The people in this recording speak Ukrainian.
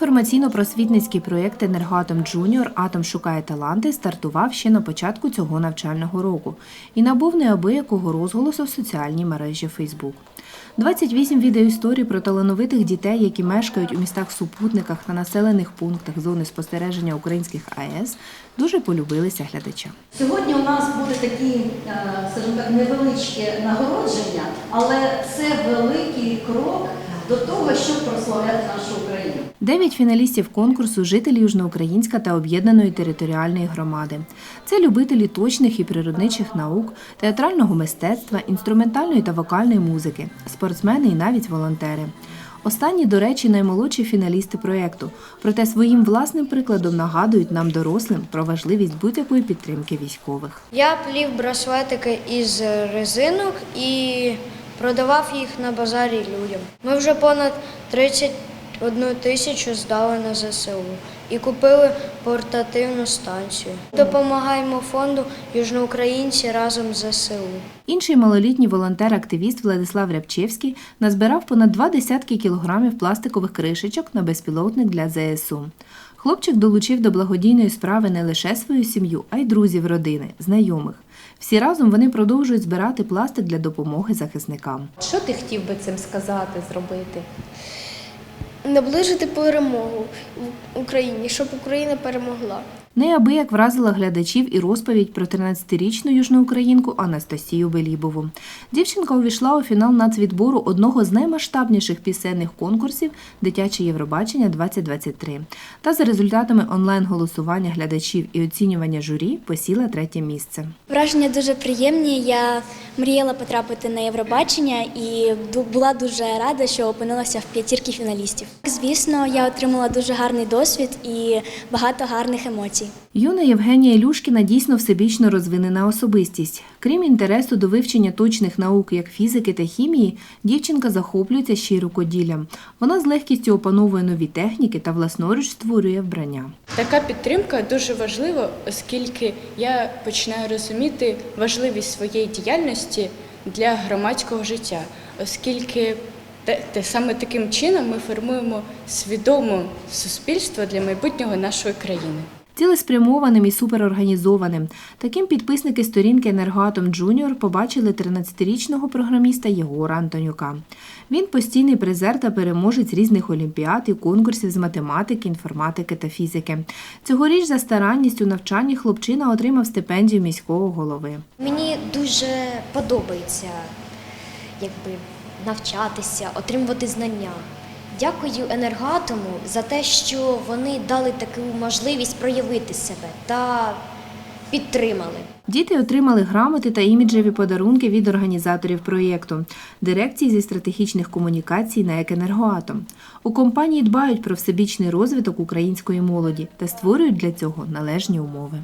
Інформаційно-просвітницький проєкт Енергоатом Джуніор Атом шукає таланти стартував ще на початку цього навчального року і набув неабиякого розголосу в соціальній мережі Фейсбук. 28 відеоісторій про талановитих дітей, які мешкають у містах-супутниках та населених пунктах зони спостереження українських АЕС, дуже полюбилися глядачам. Сьогодні у нас буде такі, е, скажімо так, невеличкі нагородження, але це великий крок до того, щоб прославляти нашу Україну. Дев'ять фіналістів конкурсу жителі Южноукраїнська та об'єднаної територіальної громади. Це любителі точних і природничих наук, театрального мистецтва, інструментальної та вокальної музики, спортсмени і навіть волонтери. Останні, до речі, наймолодші фіналісти проєкту, проте своїм власним прикладом нагадують нам дорослим про важливість будь-якої підтримки військових. Я плів браслетики із резинок і продавав їх на базарі людям. Ми вже понад 31 тисячу здали на ЗСУ і купили портативну станцію. Допомагаємо фонду Южноукраїнці разом з ЗСУ. Інший малолітній волонтер-активіст Владислав Рябчевський назбирав понад два десятки кілограмів пластикових кришечок на безпілотник для ЗСУ. Хлопчик долучив до благодійної справи не лише свою сім'ю, а й друзів родини, знайомих. Всі разом вони продовжують збирати пластик для допомоги захисникам. Що ти хотів би цим сказати, зробити? Наближити перемогу в Україні, щоб Україна перемогла. Неабияк вразила глядачів і розповідь про 13-річну южноукраїнку Анастасію Белібову. Дівчинка увійшла у фінал нацвідбору одного з наймасштабніших пісенних конкурсів Дитяче Євробачення 2023 Та за результатами онлайн-голосування глядачів і оцінювання журі посіла третє місце. Враження дуже приємні. Я мріяла потрапити на Євробачення і ду- була дуже рада, що опинилася в п'ятірці фіналістів. Звісно, я отримала дуже гарний досвід і багато гарних емоцій. Юна Євгенія Ілюшкіна дійсно всебічно розвинена особистість. Крім інтересу до вивчення точних наук, як фізики та хімії, дівчинка захоплюється ще й рукоділлям. Вона з легкістю опановує нові техніки та власноруч створює вбрання. Така підтримка дуже важлива, оскільки я починаю розуміти важливість своєї діяльності для громадського життя, оскільки те, те саме таким чином ми формуємо свідоме суспільство для майбутнього нашої країни. Цілеспрямованим і суперорганізованим. Таким підписники сторінки Енергоатом Джуніор побачили 13-річного програміста Єгора Антонюка. Він постійний призер та переможець різних олімпіад і конкурсів з математики, інформатики та фізики. Цьогоріч за старанність у навчанні хлопчина отримав стипендію міського голови. Мені дуже подобається якби, навчатися, отримувати знання. Дякую енергоатому за те, що вони дали таку можливість проявити себе та підтримали. Діти отримали грамоти та іміджеві подарунки від організаторів проєкту, дирекції зі стратегічних комунікацій на «Екенергоатом». У компанії дбають про всебічний розвиток української молоді та створюють для цього належні умови.